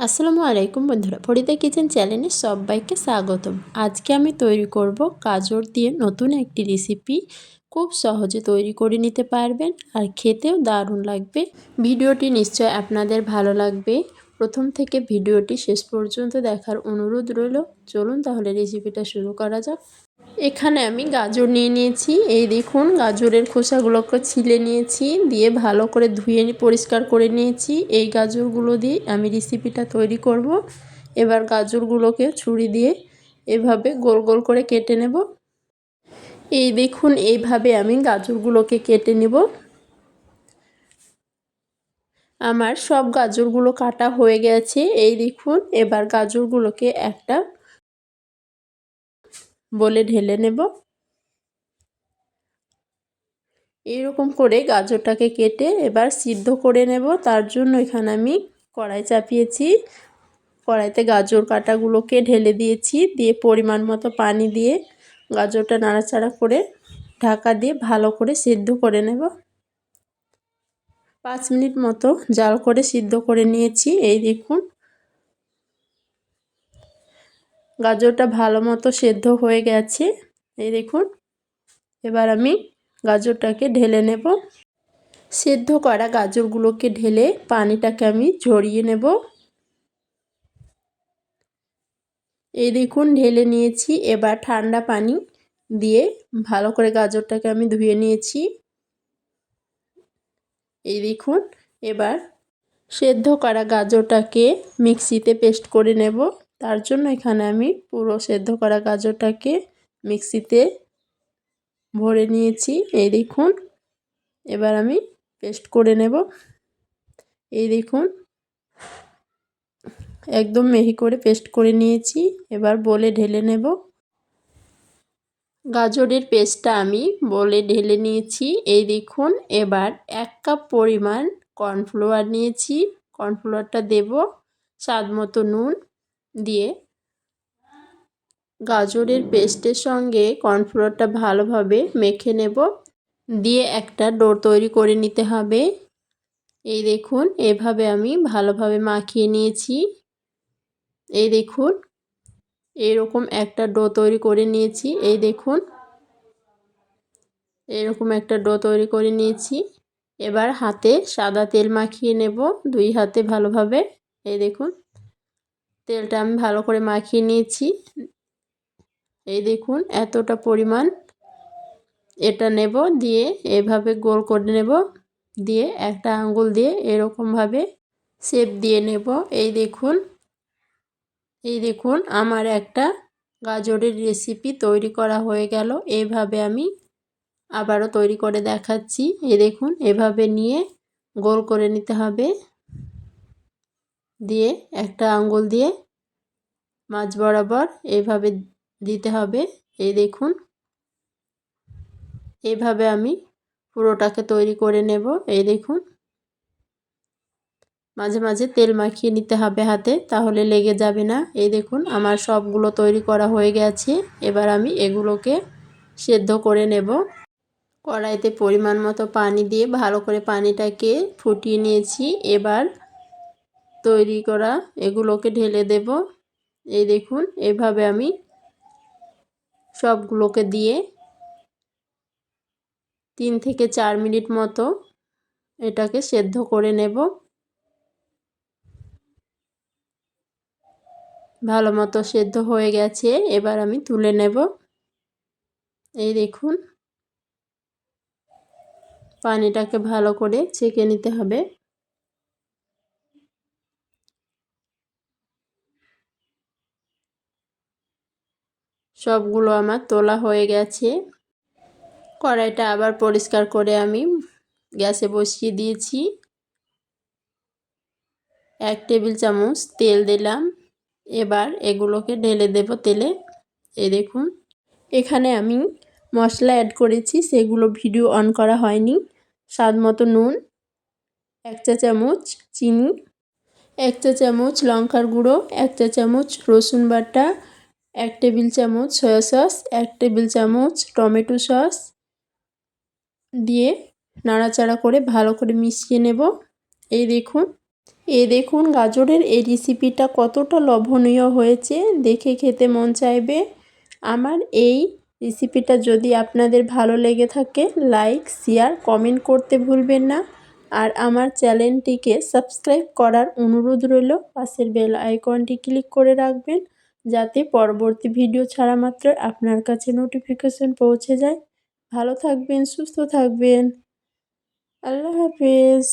আসসালামু আলাইকুম বন্ধুরা, ফরিদা কিচেন চ্যানেলে সবাইকে স্বাগতম। আজকে আমি তৈরি করব গাজর দিয়ে নতুন একটি রেসিপি। খুব সহজে তৈরি করে নিতে পারবেন আর খেতেও দারুণ লাগবে। ভিডিওটি নিশ্চয় আপনাদের ভালো লাগবে। প্রথম থেকে ভিডিওটি শেষ পর্যন্ত দেখার অনুরোধ রইল। চলুন তাহলে রেসিপিটা শুরু করা যাক। এখানে আমি গাজর নিয়ে নিয়েছি। এই দেখুন, গাজরের খোসাগুলোকে ছিলে নিয়েছি, দিয়ে ভালো করে ধুয়ে পরিষ্কার করে নিয়েছি। এই গাজরগুলো দিয়ে আমি রেসিপিটা তৈরি করব। এবার গাজরগুলোকে ছুরি দিয়ে এভাবে গোল গোল করে কেটে নেব। এই দেখুন, এইভাবে আমি গাজরগুলোকে কেটে নেব। আমার সব গাজরগুলো কাটা হয়ে গেছে। এই দেখুন, এবার গাজরগুলোকে একটা বলে ঢেলে নেব। এইরকম করে গাজরটাকে কেটে এবার সিদ্ধ করে নেব। তার জন্য এখানে আমি কড়াই চাপিয়েছি। কড়াইতে গাজর কাটাগুলোকে ঢেলে দিয়েছি। দিয়ে পরিমাণ মতো পানি দিয়ে গাজরটা নাড়াচাড়া করে ঢাকা দিয়ে ভালো করে সিদ্ধ করে নেব। পাঁচ মিনিট মতো জাল করে সিদ্ধ করে নিয়েছি। এই দেখুন। গাজরটা ভালো মতো সেদ্ধ হয়ে গেছে। এই দেখুন। এবার আমি গাজরটাকে ঢেলে নেব। সেদ্ধ করা গাজরগুলোকে ঢেলে পানিটাকে আমি ঝরিয়ে নেব। এই দেখুন, ঢেলে নিয়েছি। এবার ঠান্ডা পানি দিয়ে ভালো করে গাজরটাকে আমি ধুয়ে নিয়েছি। এই দেখুন, এবার সেদ্ধ করা গাজরটাকে মিক্সিতে পেস্ট করে নেব। তার জন্য এখানে আমি পুরো সেদ্ধ করা গাজরটাকে মিক্সিতে ভরে নিয়েছি। এই দেখুন, এবার আমি পেস্ট করে নেব। এই দেখুন, একদম মেহি করে পেস্ট করে নিয়েছি। এবার বলে ঢেলে নেব। গাজরের পেস্টটা আমি বলে ঢেলে নিয়েছি। এই দেখুন, এবার এক কাপ পরিমাণ কর্নফ্লাওয়ার নিয়েছি। কর্নফ্লাওয়ারটা দেব স্বাদ মতো নুন দিয়ে। গাজরের পেস্টের সঙ্গে কর্নফ্লোরটা ভালোভাবে মেখে নেব। দিয়ে একটা ডো তৈরি করে নিতে হবে। এই দেখুন, এভাবে আমি ভালোভাবে মাখিয়ে নিয়েছি। এই দেখুন এরকম একটা ডো তৈরি করে নিয়েছি। এই দেখুন। এরকম একটা ডো তৈরি করে নিয়েছি। এবার হাতে সাদা তেল মাখিয়ে নেব দুই হাতে ভালোভাবে। এই দেখুন। তেলটা আমি ভালো করে মাখিয়ে নিয়েছি। এই দেখুন এতটা পরিমাণ এটা নেব দিয়ে এভাবে গোল করে নেব। দিয়ে একটা আঙ্গুল দিয়ে এরকমভাবে শেপ দিয়ে নেব। এই দেখুন। এই দেখুন, আমার একটা গাজরের রেসিপি তৈরি করা হয়ে গেল। এভাবে আমি আবারও তৈরি করে দেখাচ্ছি। এই দেখুন, এভাবে নিয়ে গোল করে নিতে হবে। দিয়ে একটা আঙ্গুল দিয়ে মাছ বরাবর এইভাবে দিতে হবে। এই দেখুন, এভাবে আমি পুরোটাকে তৈরি করে নেব। এই দেখুন মাঝে মাঝে তেল মাখিয়ে নিতে হবে হাতে, তাহলে লেগে যাবে না। এই দেখুন, আমার সবগুলো তৈরি করা হয়ে গেছে। এবার আমি এগুলোকে সেদ্ধ করে নেব। কড়াইতে পরিমাণ মতো পানি দিয়ে ভালো করে পানিটাকে ফুটিয়ে নিয়েছি। এবার তৈরি করা এগুলোকে ঢেলে দেব। এই দেখুন, এভাবে আমি সবগুলোকে দিয়ে তিন থেকে চার মিনিট মতো এটাকে সেদ্ধ করে নেব। ভালো মতো সেদ্ধ হয়ে গেছে, এবার আমি তুলে নেব। এই দেখুন। পানিটাকে ভালো করে ছেঁকে নিতে হবে। সবগুলো আমার তোলা হয়ে গেছে। কড়াইটা আবার পরিষ্কার করে আমি গ্যাসে বসিয়ে দিয়েছি। এক টেবিল চামচ তেল দিলাম। এবার এগুলোকে ঢেলে দেব তেলে। এই দেখুন, এখানে আমি মশলা অ্যাড করেছি, সেগুলো ভিডিও অন করা হয়নি। স্বাদ মতো নুন, এক চা চামচ চিনি, এক চা চামচ লঙ্কার গুঁড়ো, এক চা চামচ রসুন বাটা, এক টেবিল চামচ সয়া সস এক টেবিল চামচ টমেটো সস দিয়ে নাড়াচাড়া করে ভালো করে মিশিয়ে নেব। এই দেখুন এ দেখুন, গাজরের এই রেসিপিটা কতটা লোভনীয় হয়েছে। দেখে খেতে মন চাইবে। আমার এই রেসিপিটা যদি আপনাদের ভালো লেগে থাকে লাইক শেয়ার কমেন্ট করতে ভুলবেন না। আর আমার চ্যানেলটিকে সাবস্ক্রাইব করার অনুরোধ রইল, পাশের বেল আইকনটি ক্লিক করে রাখবেন, যাতে পরবর্তী ভিডিও ছাড়া মাত্র আপনার কাছে নোটিফিকেশন পৌঁছে যায়। ভালো থাকবেন, সুস্থ থাকবেন। আল্লাহ হাফেজ।